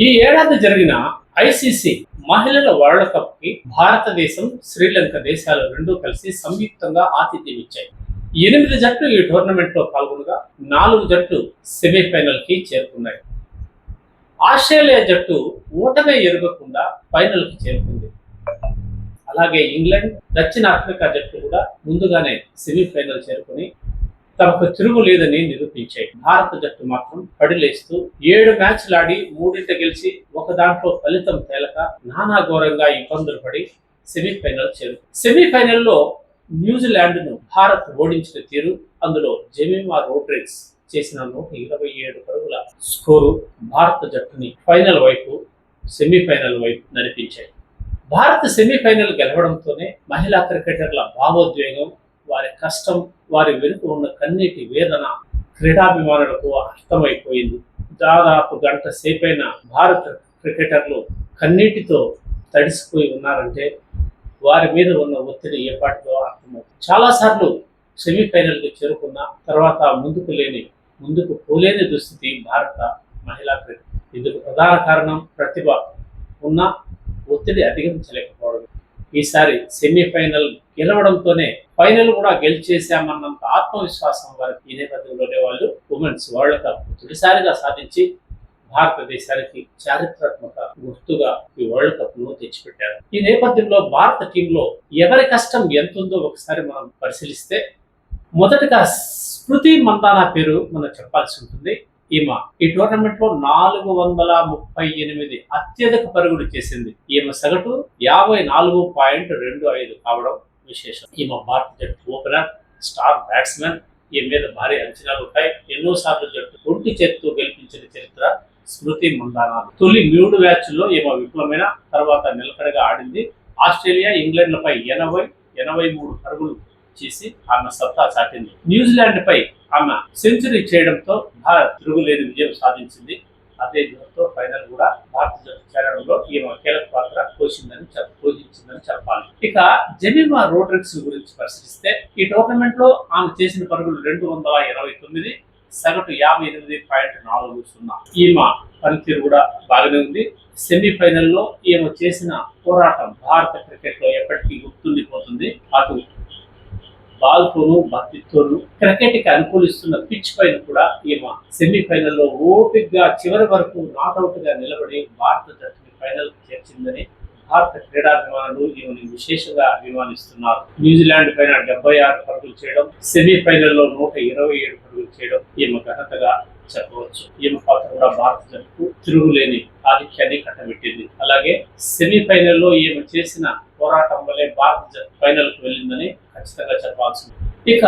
ఈ ఏడాది జరిగిన ఐసీసీ మహిళల వరల్డ్ కప్కి భారతదేశం శ్రీలంక దేశాలు రెండూ కలిసి సంయుక్తంగా ఆతిథ్యం ఇచ్చాయి. ఎనిమిది జట్లు ఈ టోర్నమెంట్లో పాల్గొనగా నాలుగు జట్లు సెమీఫైనల్కి చేరుకున్నాయి. ఆస్ట్రేలియా జట్టు ఓటమే ఎరగకుండా ఫైనల్కి చేరుకుంది. అలాగే ఇంగ్లాండ్ దక్షిణాఫ్రికా జట్టు కూడా ముందుగానే సెమీఫైనల్ చేరుకుని తమకు తిరుగు లేదని నిరూపించాయి. భారత జట్టు మాత్రం పడిలేస్తూ ఏడు మ్యాచ్లు ఆడి మూడింట గెలిచి ఒక దాంట్లో ఫలితం తేలక నానా ఘోరంగా ఇబ్బందులు పడి సెమీఫైనల్ చేరు. సెమీఫైనల్లో న్యూజిలాండ్ను భారత్ ఓడించిన తీరు అందులో జెమిమా రోడ్రిక్స్ చేసిన నూట ఇరవై ఏడు పరుగుల స్కోరు భారత జట్టుని ఫైనల్ వైపు సెమీఫైనల్ వైపు నడిపించాయి. భారత్ సెమీఫైనల్ గెలవడంతోనే మహిళా క్రికెటర్ల భావోద్వేగం వారి కష్టం వారి వెనుక ఉన్న కన్నీటి వేదన క్రీడాభిమానులకు అర్థమైపోయింది. దాదాపు గంట సేపైన భారత క్రికెటర్లు కన్నీటితో తడిసిపోయి ఉన్నారంటే వారి మీద ఉన్న ఒత్తిడి ఏపాటిదో అర్థమవుతుంది. చాలాసార్లు సెమీఫైనల్కి చేరుకున్న తర్వాత ముందుకు లేని ముందుకు పోలేని దుస్థితి భారత మహిళా క్రికెట్. ఇందుకు ప్రధాన కారణం ప్రతిభ ఉన్న ఒత్తిడి అధిగమించలేకపోవడం ఈసారి సెమీఫైనల్ గెలవడంతోనే ఫైనల్ కూడా గెలిచేశామన్నంత ఆత్మవిశ్వాసం వారికి ఈ నేపథ్యంలోనే వాళ్ళు ఉమెన్స్ వరల్డ్ కప్ తొలిసారిగా సాధించి భారతదేశానికి చారిత్రాత్మక గుర్తుగా ఈ వరల్డ్ కప్ను తెచ్చిపెట్టారు. ఈ నేపథ్యంలో భారత టీంలో ఎవరి కష్టం ఎంత ఉందో ఒకసారి మనం పరిశీలిస్తే మొదటగా స్మృతి మందానా పేరు మనం చెప్పాల్సి ఉంటుంది. ఈమె. ఈ టోర్నమెంట్లో నాలుగు వందల ముప్పై ఎనిమిది అత్యధిక పరుగులు చేసింది. ఈమె సగటు యాభై నాలుగు పాయింట్ రెండు ఐదు కావడం విశేషం. ఈమె భారత జట్టు ఓపెనర్ స్టార్ బ్యాట్స్మెన్ ఈమె మీద భారీ అంచనాలు ఉంటాయి. ఎన్నో సార్లు జట్టు ఒంటి చేత్తో గెలిపించిన చరిత్ర స్మృతి మందానా తొలి మూడు మ్యాచ్ల్లో ఈమె విఫలమైన తర్వాత నిలకడగా ఆడింది. ఆస్ట్రేలియా ఇంగ్లాండ్లపై ఎనభై ఎనభై మూడు పరుగులు చేసి ఆమె సత్తా చాటింది. న్యూజిలాండ్ పై ఆమె సెంచరీ చేయడంతో భారత్ తిరుగులేని విజయం సాధించింది. అదే జోరుతో ఫైనల్ కూడా భారత జట్టు చేరడంలో ఈమె కీలక పాత్ర పోషిందని పోషించిందని చెప్పాలి. ఇక జెమిమా రోడ్రిక్స్ గురించి పరిశీలిస్తే ఈ టోర్నమెంట్లో ఆమె చేసిన పరుగులు రెండు వందల ఇరవై తొమ్మిది సగటు యాభై ఎనిమిది పాయింట్ నాలుగు సున్నా. ఈమె పనితీరు కూడా బాగానే ఉంది. సెమీఫైనల్లో ఈమె చేసిన పోరాటం భారత క్రికెట్లో ఎప్పటికీ గుర్తుండిపోతుంది. అటు బాల్తోనూ బంతితోనూ క్రికెట్కి అనుకూలిస్తున్న పిచ్ పైన కూడా ఈమె సెమీఫైనల్లో ఓపిక్గా చివరి వరకు నాట్అవుట్గా నిలబడి భారత జట్టుని ఫైనల్ చేర్చిందని భారత క్రీడాభిమానులు ఈమెను విశేషంగా అభిమానిస్తున్నారు. న్యూజిలాండ్ పైన డెబ్బై ఆరు పరుగులు చేయడం సెమీఫైనల్లో నూట ఇరవై ఏడు పరుగులు చేయడం ఈమె ఘనతగా చెప్పవచ్చు. ఈమె పాత్ర కూడా భారత జట్టుకు తిరుగులేని ఆధిక్యాన్ని కట్టబెట్టింది. అలాగే సెమీఫైనల్లో ఈమె చేసిన పోరాటం వల్లే భారత జట్టు ఫైనల్కు వెళ్ళిందని ఖచ్చితంగా చెప్పాల్సింది. ఇక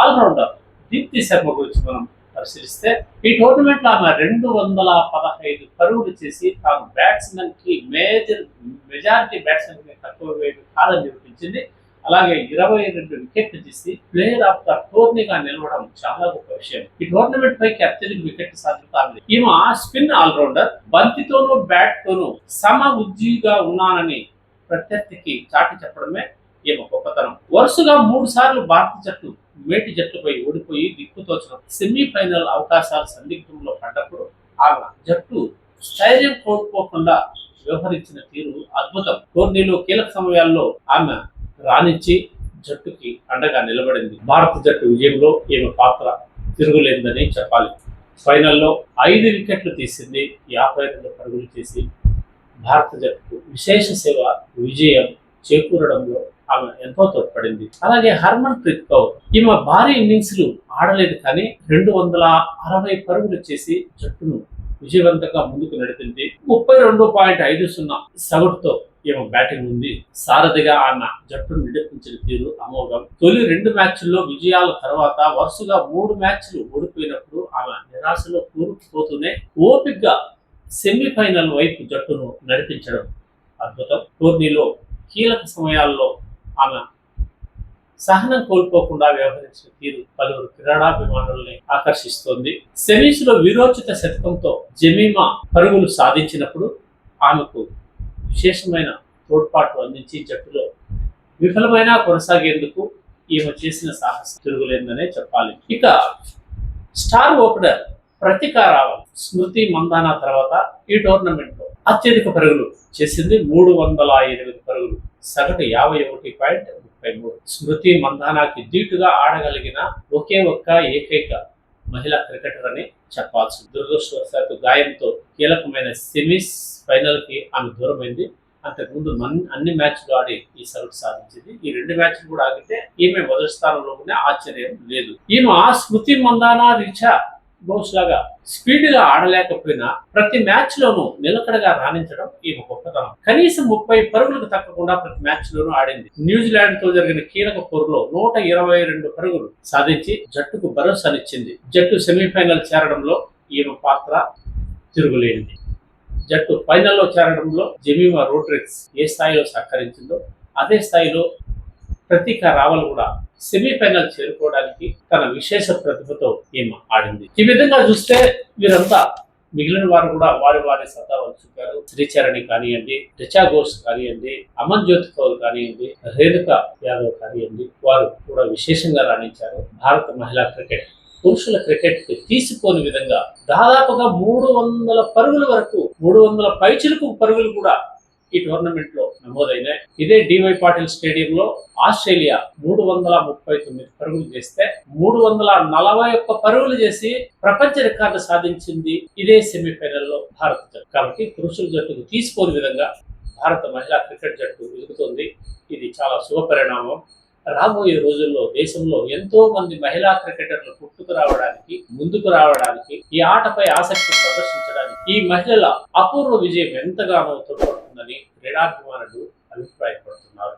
ఆల్రౌండర్ దీప్తి శర్మ గురించి మనం పరిశీలిస్తే ఈ టోర్నమెంట్లో ఆమె రెండు వందల పదహైదు పరుగులు చేసి తాను బ్యాట్స్మెన్కి మేజర్ మెజారిటీ బ్యాట్స్మెన్కి తక్కువ వేయడం కాదని నిరూపించింది. అలాగే ఇరవై రెండు వికెట్లు తీసి ప్లేయర్ ఆఫ్ ద టోర్నీగా నిలవడం చాలా గొప్ప విషయం. ఈ టోర్నమెంట్ పైకి అత్యధిక వికెట్ సాధించాలి ఈమె స్పిన్ ఆల్రౌండర్ బంతితోనూ బ్యాట్ తోనూ సమ ఉజ్జీగా ఉన్నానని ప్రత్యర్థికి చాటి చెప్పడమే ఈమె గొప్పతనం. వరుసగా మూడు సార్లు భారత జట్టు మేటి జట్టుపై ఓడిపోయి దిక్కుతోచిన సెమీఫైనల్ అవకాశాలు సందిగ్ధంలో పడ్డప్పుడు ఆమె జట్టు స్థైర్యం కోల్పోకుండా వ్యవహరించిన తీరు అద్భుతం. టోర్నీలో కీలక సమయాల్లో ఆమె రాణించి జట్టుకి అండగా నిలబడింది. భారత జట్టు విజయంలో ఈమె పాత్ర తిరుగులేదని చెప్పాలి. ఫైనల్లో ఐదు వికెట్లు తీసింది యాభై రెండు పరుగులు చేసి భారత జట్టుకు విశేష సేవ విజయం చేకూరడంలో ఆమె ఎంతో తోడ్పడింది. అలాగే హర్మన్ ప్రీత్ కౌర్ ఈమె భారీ ఇన్నింగ్స్లు ఆడలేదు కానీ రెండు వందల అరవై పరుగులు చేసి జట్టును విజయవంతంగా ముందుకు నడిపింది. ముప్పై రెండు పాయింట్ ఐదు సున్నా సగటుతో ఈమె బ్యాటింగ్ ఉంది. సారథిగా ఆమె జట్టును నిడిపించిన తీరు అమోఘం. తొలి రెండు మ్యాచ్ల్లో విజయాల తర్వాత వరుసగా మూడు మ్యాచ్లు ఓడిపోయినప్పుడు ఆమె నిరాశలో కూరుకుపోతూనే ఓపిగ్గా సెమీఫైనల్ వైపు జట్టును నడిపించడం అద్భుతం. టోర్నీలో కీలక సమయాల్లో ఆమె సహనం కోల్పోకుండా వ్యవహరించిన తీరు పలువురు క్రీడాభిమానుల్ని ఆకర్షిస్తోంది. సెమీస్లో విరోచిత శతకంతో జమీమా పరుగులు సాధించినప్పుడు ఆమెకు విశేషమైన తోడ్పాటు అందించి జట్టులో విఫలమైన కొనసాగేందుకు ఈమె చేసిన సాహసం తిరుగులేందనే చెప్పాలి. ఇక స్టార్ ఓపెనర్ ప్రతిక రావాలి స్మృతి మందాన తర్వాత ఈ టోర్నమెంట్లో అత్యధిక పరుగులు చేసింది మూడు వందల ఎనిమిది పరుగులు. సగటు యాభై ఒకటి పాయింట్ ముప్పై మూడు. స్మృతి మందానాకి దీటుగా ఆడగలిగిన ఒకే ఒక్క ఏకైక మహిళా క్రికెటర్ అని చెప్పాల్సి దురదృష్టవశాత్తు గాయంతో కీలకమైన సెమీస్ ఫైనల్కి ఆమె దూరమైంది. అంతకుముందు మన్ అన్ని మ్యాచ్లు ఆడి ఈ సగటు సాధించింది. ఈ రెండు మ్యాచ్లు కూడా ఆగితే ఈమె మొదటి స్థానంలో ఆశ్చర్యం లేదు. ఈమె ఆ స్మృతి మందానా రీచా బౌన్స్ లాగా స్పీడ్గా ఆడలేకపోయినా ప్రతి మ్యాచ్ లోనూ నిలకడగా రాణించడం ఈమె గొప్పతనం. కనీసం ముప్పై పరుగులకు తగ్గకుండా ప్రతి మ్యాచ్ లోనూ ఆడింది. న్యూజిలాండ్తో జరిగిన కీలక పోరులో నూట ఇరవై రెండు పరుగులు సాధించి జట్టుకు భరోసానిచ్చింది. జట్టు సెమీఫైనల్ చేరడంలో ఈమె పాత్ర తిరుగులేనిది. జట్టు ఫైనల్లో చేరడంలో జమీమా రోడ్రిక్స్ ఏ స్థాయిలో సహకరించిందో అదే స్థాయిలో ప్రతీక రావల్ కూడా సెమీఫైనల్ చేరుకోవడానికి తన విశేష ప్రతిభతో ఈమె ఆడింది. ఈ విధంగా చూస్తే వీరంతా మిగిలిన వారు కూడా వారి వారి సత్తా చూపారు శ్రీచరణి కానివ్వండి రిచా ఘోష్ కానివ్వండి అమన్ జ్యోతి కౌర్ కానివ్వండి రేణుక యాదవ్ కానివ్వండి వారు కూడా విశేషంగా రాణించారు. భారత మహిళా క్రికెట్ పురుషుల క్రికెట్కి తీసిపోని విధంగా దాదాపుగా మూడు వందల పరుగుల వరకు మూడు వందల పైచిలకు పరుగులు కూడా ఈ టోర్నమెంట్లో నమోదైనాయి. ఇదే డివై పాటిల్ స్టేడియంలో ఆస్ట్రేలియా మూడు వందల ముప్పై తొమ్మిది పరుగులు చేస్తే మూడు వందల నలభై ఒక్క పరుగులు చేసి ప్రపంచ రికార్డు సాధించింది ఇదే సెమీఫైనల్లో భారత జట్టు. కాబట్టి పురుషుల జట్టుకు తీసుకోని విధంగా భారత మహిళా క్రికెట్ జట్టు ఎదుగుతుంది. ఇది చాలా శుభ పరిణామం. రాబోయే రోజుల్లో దేశంలో ఎంతో మంది మహిళా క్రికెటర్లు పుట్టుకు రావడానికి ముందుకు రావడానికి ఈ ఆటపై ఆసక్తి ప్రదర్శించడానికి ఈ మహిళల అపూర్వ విజయం ఎంతగానో తోడ్పడుతుందని క్రీడాభిమానులు అభిప్రాయపడుతున్నారు.